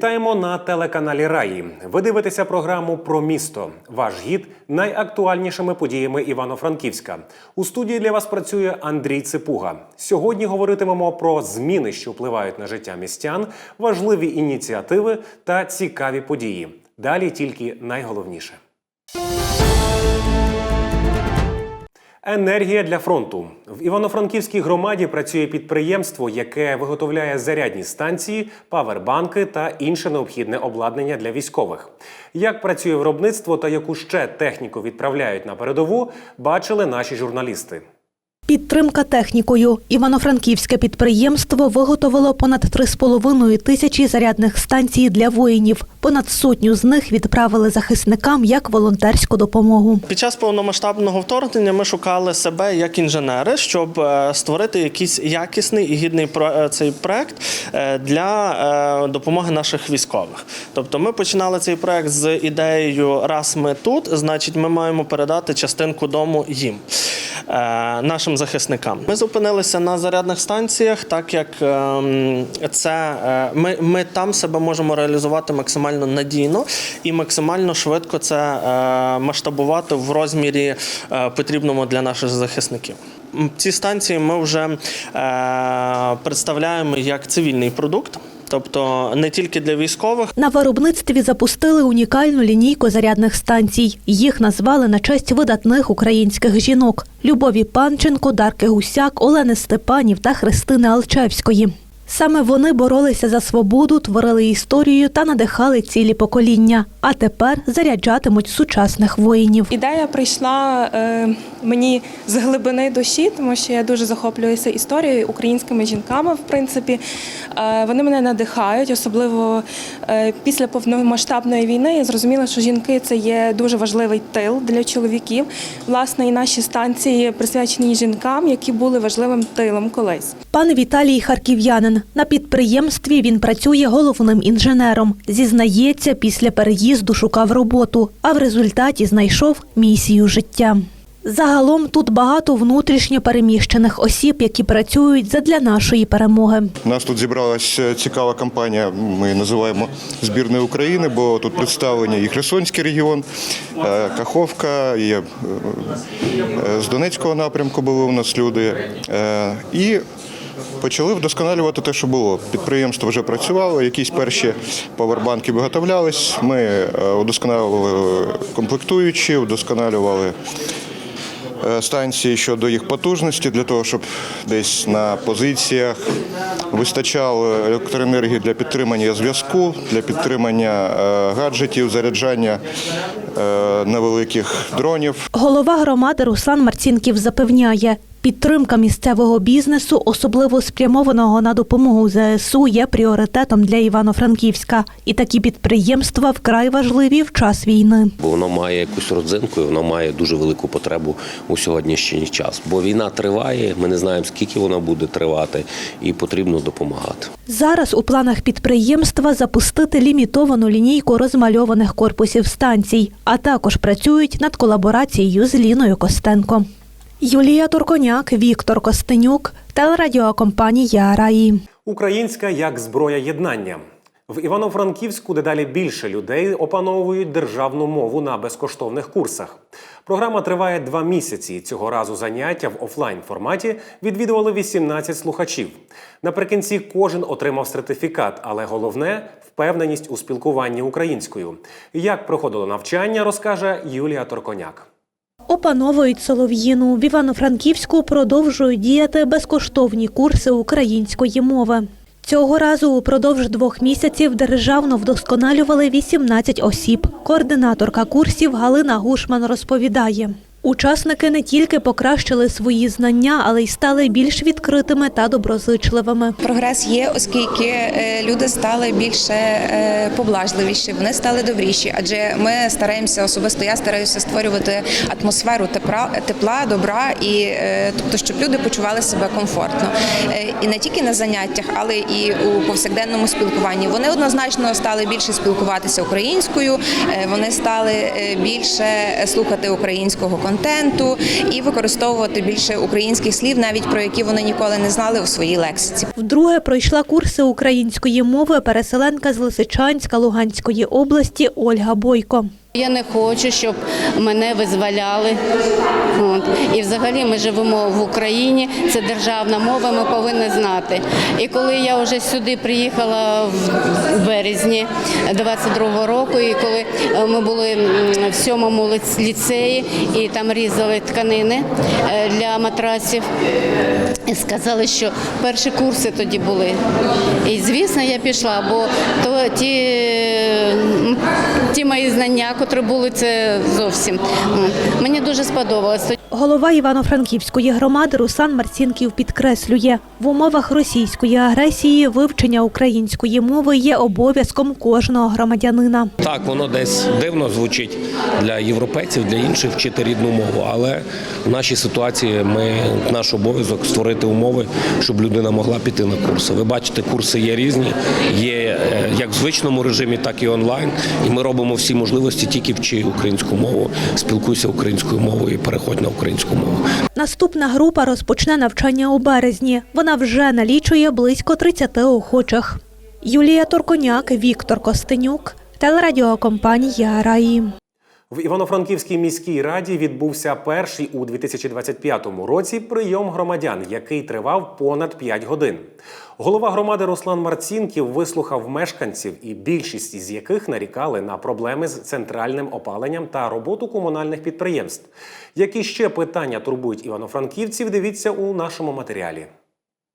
Вітаємо на телеканалі Раї. Ви дивитеся програму про місто. Ваш гід найактуальнішими подіями Івано-Франківська. У студії для вас працює Андрій Ципуга. Сьогодні говоритимемо про зміни, що впливають на життя містян, важливі ініціативи та цікаві події. Далі тільки найголовніше. Енергія для фронту в Івано-Франківській громаді працює підприємство, яке виготовляє зарядні станції, павербанки та інше необхідне обладнання для військових. Як працює виробництво та яку ще техніку відправляють на передову, бачили наші журналісти. Підтримка технікою. Івано-Франківське підприємство виготовило понад 3,5 тисячі зарядних станцій для воїнів. Понад сотню з них відправили захисникам як волонтерську допомогу. Під час повномасштабного вторгнення ми шукали себе як інженери, щоб е, створити якийсь якісний і гідний е, цей проект е, для допомоги наших військових. Тобто, ми починали цей проект з ідеєю Раз ми тут, значить, ми маємо передати частинку дому їм. Е, Нашим захисникам ми зупинилися на зарядних станціях, так як ем, це е, ми, ми там себе можемо реалізувати максимально надійно і максимально швидко це е, масштабувати в розмірі потрібному для наших захисників. Ці станції ми вже представляємо як цивільний продукт, тобто не тільки для військових, На виробництві запустили унікальну лінійку зарядних станцій. Їх назвали на честь видатних українських жінок: Любові Панченко, Дарки Гусяк, Олени Степанів та Христини Алчевської. Саме вони боролися за свободу, творили історію та надихали цілі покоління. А тепер заряджатимуть сучасних воїнів. Ідея прийшла е, мені з глибини душі, тому що я дуже захоплююся історією українськими жінками. В принципі, е, вони мене надихають, особливо е, після повномасштабної війни. Я зрозуміла, що жінки це є дуже важливий тил для чоловіків. Власне, і наші станції присвячені жінкам, які були важливим тилом колись. Пан Віталій Харків'янин. На підприємстві він працює головним інженером. Зізнається, після переїзду шукав роботу, а в результаті знайшов місію життя. Загалом тут багато внутрішньо переміщених осіб, які працюють задля нашої перемоги. Нас тут зібралася цікава компанія. Ми називаємо збірною України, бо тут представлені і Херсонський регіон, е, Каховка, і е, е, з Донецького напрямку були у нас люди. Е, І почали вдосконалювати те, що було. Підприємство вже працювало, якісь перші павербанки виготовлялись. Ми е, удосконалювали комплектуючі, удосконалювали е, станції щодо їх потужності для того, щоб десь на позиціях вистачало електроенергії для підтримання зв'язку, для підтримання е, гаджетів, заряджання е, невеликих дронів. Голова громади Руслан Марцінків запевняє, підтримка місцевого бізнесу, особливо спрямованого на допомогу ЗСУ, є пріоритетом для Івано-Франківська. І такі підприємства вкрай важливі в час війни. бо воно має якусь родзинку, і воно має дуже велику потребу у сьогоднішній час. Бо війна триває, ми не знаємо, скільки вона буде тривати, і потрібно допомагати. Зараз у планах підприємства запустити лімітовану лінійку розмальованих корпусів станцій, а також працюють над колаборацією з Ліною Костенко. Юлія Турконяк, Віктор Костенюк, телерадіокомпанія Раї. Українська як зброя єднання. В Івано-Франківську дедалі більше людей опановують державну мову на безкоштовних курсах. Програма триває два місяці. Цього разу заняття в офлайн форматі відвідували 18 слухачів. Наприкінці кожен отримав сертифікат, але головне впевненість у спілкуванні українською. Як проходило навчання, розкаже Юлія Торконяк. Опановують солов'їну. В Івано-Франківську продовжують діяти безкоштовні курси української мови. Цього разу упродовж двох місяців державно вдосконалювали 18 осіб. Координаторка курсів Галина Гушман розповідає. Учасники не тільки покращили свої знання, але й стали більш відкритими та доброзичливими. Прогрес є, оскільки е, люди стали більше е, поблажливіші, вони стали добріші. Адже ми стараємося особисто. Я стараюся створювати атмосферу тепла, тепла, добра і е, тобто, щоб люди почували себе комфортно. І не тільки на заняттях, але і у повсякденному спілкуванні. Вони однозначно стали більше спілкуватися українською. Вони стали більше слухати українського контенту. Контенту і використовувати більше українських слів, навіть про які вони ніколи не знали у своїй лексиці. Вдруге пройшла курси української мови переселенка з Лисичанська Луганської області Ольга Бойко. Я не хочу, щоб мене визволяли. От. І взагалі ми живемо в Україні, це державна мова, ми повинні знати. І коли я вже сюди приїхала в березні 22-го року, і коли е, ми були в сьомому ліцеї і там різали тканини е, для матраців, сказали, що перші курси тоді були. І звісно, я пішла, бо то ті, ті мої знання, котрі були, це зовсім мені дуже сподобалось. Голова Івано-Франківської громади Руслан Марцінків підкреслює, в умовах російської агресії вивчення української мови є обов'язком кожного громадянина. Так, воно десь дивно звучить для європейців, для інших вчити рідну мову. Але в нашій ситуації ми наш обов'язок створити умови, щоб людина могла піти на курси. Ви бачите, курси є різні, є е, як в звичному режимі, так і онлайн. І ми робимо всі можливості тільки вчи українську мову, спілкуйся українською мовою і переходь на українську мову. Наступна група розпочне навчання у березні. Вона вже налічує близько 30 охочих. Юлія Турконяк, Віктор Костенюк, телерадіокомпанія Раї. В Івано-Франківській міській раді відбувся перший у 2025 році прийом громадян, який тривав понад 5 годин. Голова громади Руслан Марцінків вислухав мешканців, і більшість із яких нарікали на проблеми з центральним опаленням та роботу комунальних підприємств. Які ще питання турбують івано-франківців? Дивіться у нашому матеріалі.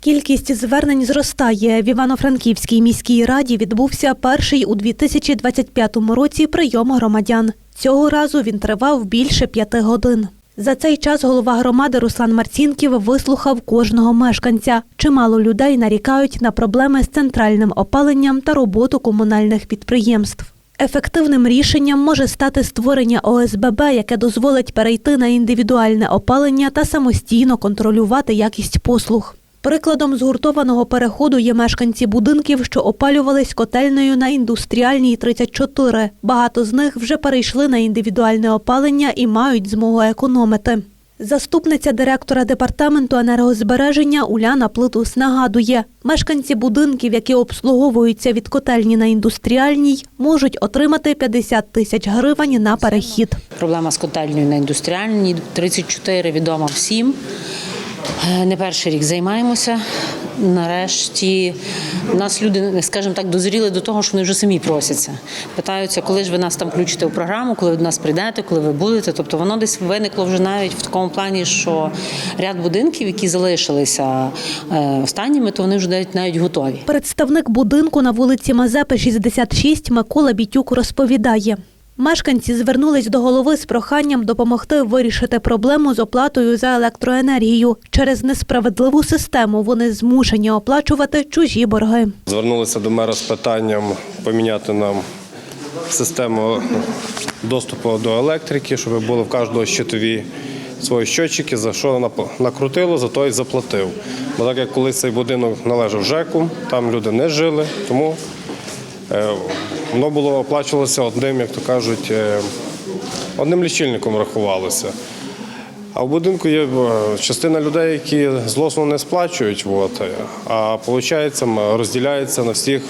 Кількість звернень зростає. В Івано-Франківській міській раді відбувся перший у 2025 році прийом громадян. Цього разу він тривав більше п'яти годин. За цей час голова громади Руслан Марцінків вислухав кожного мешканця. Чимало людей нарікають на проблеми з центральним опаленням та роботу комунальних підприємств. Ефективним рішенням може стати створення ОСББ, яке дозволить перейти на індивідуальне опалення та самостійно контролювати якість послуг. Прикладом згуртованого переходу є мешканці будинків, що опалювались котельнею на індустріальній 34. Багато з них вже перейшли на індивідуальне опалення і мають змогу економити. Заступниця директора департаменту енергозбереження Уляна Плитус нагадує, мешканці будинків, які обслуговуються від котельні на індустріальній, можуть отримати 50 тисяч гривень на перехід. Проблема з котельнею на індустріальній 34 відома всім. Е, Не перший рік займаємося. Нарешті нас люди, скажімо так, дозріли до того, що вони вже самі просяться. Питаються, коли ж ви нас там включите в програму, коли ви до нас прийдете, коли ви будете. Тобто воно десь виникло вже навіть в такому плані, що ряд будинків, які залишилися е, останніми, то вони вже навіть навіть готові. Представник будинку на вулиці Мазепи, 66 Микола Бітюк розповідає. Мешканці звернулись до голови з проханням допомогти вирішити проблему з оплатою за електроенергію. Через несправедливу систему вони змушені оплачувати чужі борги. Звернулися до мера з питанням поміняти нам систему доступу до електрики, щоб були в кожного щитові свої щотчики, за що накрутило, за то й заплатив. Бо так як колись цей будинок належав ЖЕКу, там люди не жили, тому е, воно було оплачувалося одним, як то кажуть, е, одним лічильником рахувалося. А в будинку є е, частина людей, які злосно не сплачують, от, е, а виходить, розділяється на всіх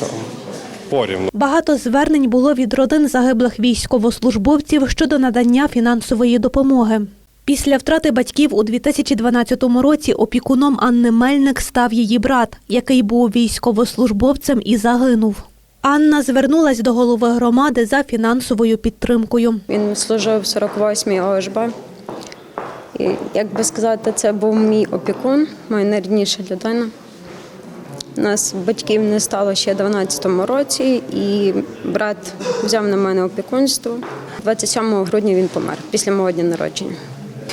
порівну. Багато звернень було від родин загиблих військовослужбовців щодо надання фінансової допомоги. Після втрати батьків у 2012 році опікуном Анни Мельник став її брат, який був військовослужбовцем і загинув. Анна звернулась до голови громади за фінансовою підтримкою. Він служив в 48-й ОШБ. І, як би сказати, це був мій опікун, моя найрідніша людина. У нас батьків не стало ще в 12-му році, і брат взяв на мене опікунство. 27 грудня він помер після мого дня народження.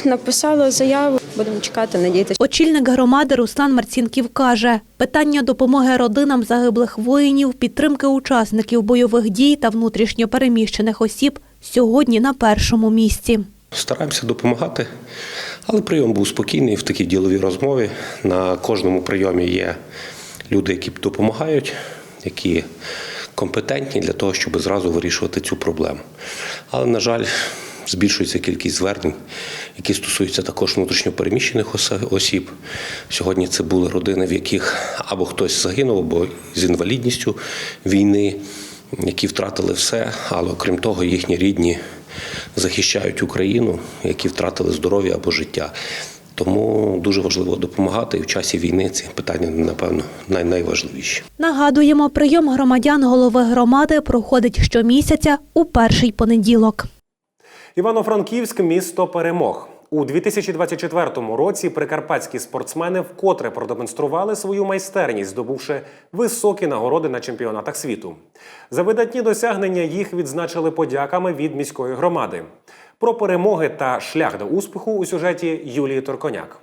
Написала заяву, будемо чекати, надіятися. Очільник громади Руслан Марцінків каже, питання допомоги родинам загиблих воїнів, підтримки учасників бойових дій та внутрішньо переміщених осіб сьогодні на першому місці. Стараємося допомагати, але прийом був спокійний в такій діловій розмові. На кожному прийомі є люди, які допомагають, які компетентні для того, щоб зразу вирішувати цю проблему. Але, на жаль, збільшується кількість звернень, які стосуються також внутрішньопереміщених осіб. Сьогодні це були родини, в яких або хтось загинув, або з інвалідністю війни, які втратили все, але окрім того, їхні рідні захищають Україну, які втратили здоров'я або життя. Тому дуже важливо допомагати і в часі війни ці питання, напевно, найважливіші. Нагадуємо, прийом громадян голови громади проходить щомісяця у перший понеділок. Івано-Франківськ місто перемог. У 2024 році прикарпатські спортсмени вкотре продемонстрували свою майстерність, здобувши високі нагороди на чемпіонатах світу. За видатні досягнення їх відзначили подяками від міської громади. Про перемоги та шлях до успіху у сюжеті Юлії Торконяк.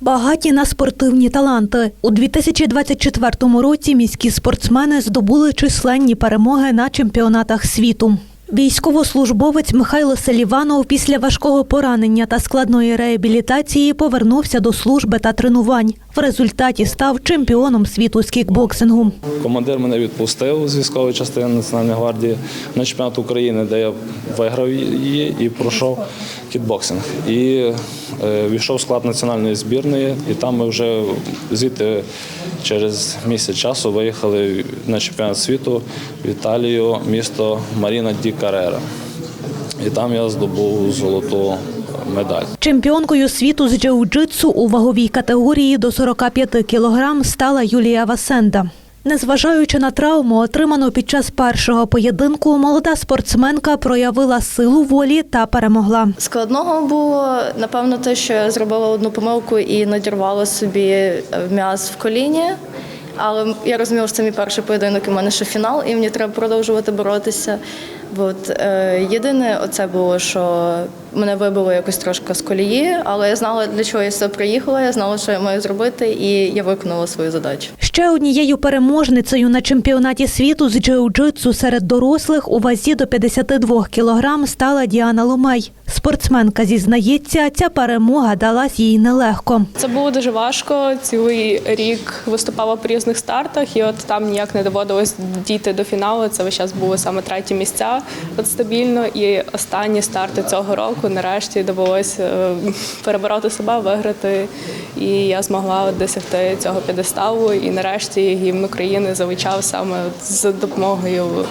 Багаті на спортивні таланти у 2024 році міські спортсмени здобули численні перемоги на чемпіонатах світу. Військовослужбовець Михайло Селіванов після важкого поранення та складної реабілітації повернувся до служби та тренувань. В результаті став чемпіоном світу з кікбоксингу. Командир мене відпустив з військової частини Національної гвардії на чемпіонат України, де я виграв її і пройшов кітбоксинг. І е, війшов в склад національної збірної, і там ми вже звідти через місяць часу виїхали на чемпіонат світу в Італію, місто Маріна Ді Карера. І там я здобув золоту медаль. Чемпіонкою світу з джиу-джитсу у ваговій категорії до 45 кілограм стала Юлія Васенда. Незважаючи на травму, отриману під час першого поєдинку, молода спортсменка проявила силу волі та перемогла. Складного було напевно те, що я зробила одну помилку і надірвала собі м'яз в коліні. Але я розуміла, що це мій перший поєдинок, і в мене ще фінал, і мені треба продовжувати боротися. От, е, єдине, оце було, що мене вибило якось трошки з колії, але я знала, для чого я сюди приїхала, я знала, що я маю зробити, і я виконала свою задачу. Ще однією переможницею на чемпіонаті світу з джиу-джитсу серед дорослих у вазі до 52 кілограм стала Діана Ломей. Спортсменка зізнається, ця перемога далась їй нелегко. Це було дуже важко. Цілий рік виступала по різних стартах, і от там ніяк не доводилось дійти до фіналу. Це весь час були саме треті місця от стабільно. І останні старти цього року нарешті довелося е, перебороти себе, виграти. І я змогла досягти цього п'єдесталу. І нарешті гімн України залучав саме за допомогою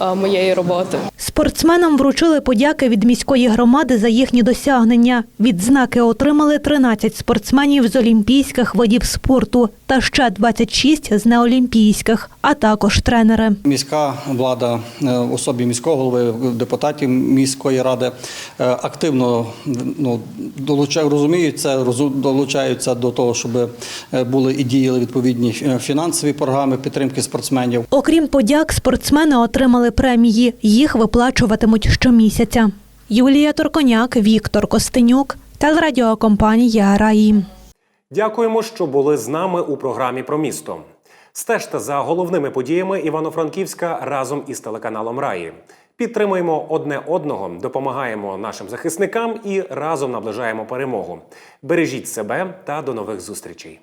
моєї роботи. Спортсменам вручили подяки від міської громади за їхні досягнення. Відзнаки отримали 13 спортсменів з олімпійських видів спорту та ще 26 з неолімпійських, а також тренери. Міська влада е, в особі міського голови, депутатів міської ради е, активно ну, долучають, розуміють це, долучаються до того, щоб е, були і діяли відповідні е, фінансові програми підтримки спортсменів. Окрім подяк, спортсмени отримали премії. Їх виплачуватимуть щомісяця. Юлія Торконяк, Віктор Костенюк, телерадіокомпанія Раї. Дякуємо, що були з нами у програмі про місто. Стежте за головними подіями Івано-Франківська разом із телеканалом Раї. Підтримуємо одне одного, допомагаємо нашим захисникам і разом наближаємо перемогу. Бережіть себе та до нових зустрічей.